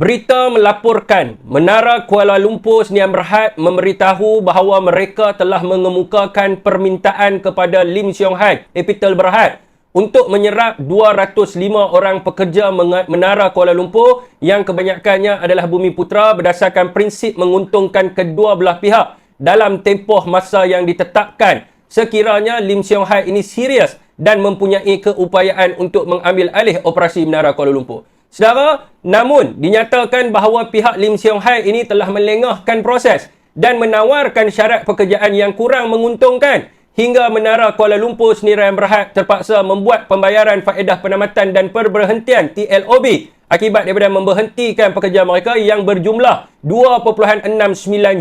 Berita melaporkan Menara Kuala Lumpur Sdn Bhd memberitahu bahawa mereka telah mengemukakan permintaan kepada Lim Siong Hai, Capital Berhad untuk menyerap 205 orang pekerja Menara Kuala Lumpur yang kebanyakannya adalah bumi putra berdasarkan prinsip menguntungkan kedua belah pihak dalam tempoh masa yang ditetapkan sekiranya Lim Siong Hai ini serius dan mempunyai keupayaan untuk mengambil alih operasi Menara Kuala Lumpur. Saudara, namun dinyatakan bahawa pihak Lim Siong Hai ini telah melengahkan proses dan menawarkan syarat pekerjaan yang kurang menguntungkan hingga Menara Kuala Lumpur Sendirian Berhad terpaksa membuat pembayaran faedah penamatan dan perberhentian TLOB akibat daripada memberhentikan pekerja mereka yang berjumlah 2.69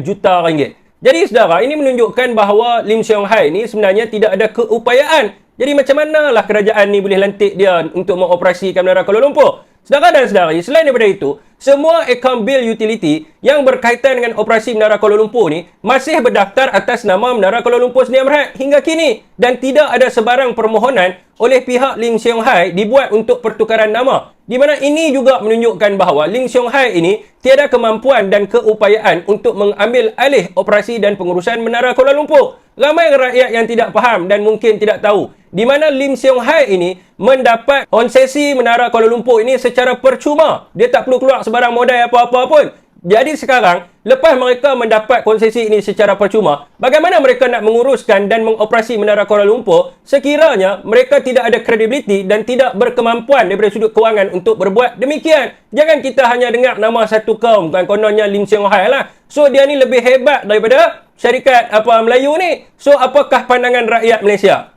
juta ringgit. Jadi saudara, ini menunjukkan bahawa Lim Siong Hai ni sebenarnya tidak ada keupayaan. Jadi macam manalah kerajaan ni boleh lantik dia untuk mengoperasikan Menara Kuala Lumpur? Saudara dan saudari, selain daripada itu, semua akaun bil utility yang berkaitan dengan operasi Menara Kuala Lumpur ni masih berdaftar atas nama Menara Kuala Lumpur Sdn Bhd hingga kini dan tidak ada sebarang permohonan oleh pihak Lim Siong Hai dibuat untuk pertukaran nama. Di mana ini juga menunjukkan bahawa Lim Siong Hai ini tiada kemampuan dan keupayaan untuk mengambil alih operasi dan pengurusan Menara Kuala Lumpur. Ramai rakyat yang tidak faham dan mungkin tidak tahu di mana Lim Siong Hai ini mendapat konsesi Menara Kuala Lumpur ini secara percuma. Dia tak perlu keluar sebarang modal apa-apa pun. Jadi sekarang, lepas mereka mendapat konsesi ini secara percuma, bagaimana mereka nak menguruskan dan mengoperasi Menara Kuala Lumpur sekiranya mereka tidak ada kredibiliti dan tidak berkemampuan daripada sudut kewangan untuk berbuat demikian. Jangan kita hanya dengar nama satu kaum, kan kononnya Lim Siong Hai lah. So, dia ni lebih hebat daripada syarikat apa Melayu ni. So, apakah pandangan rakyat Malaysia?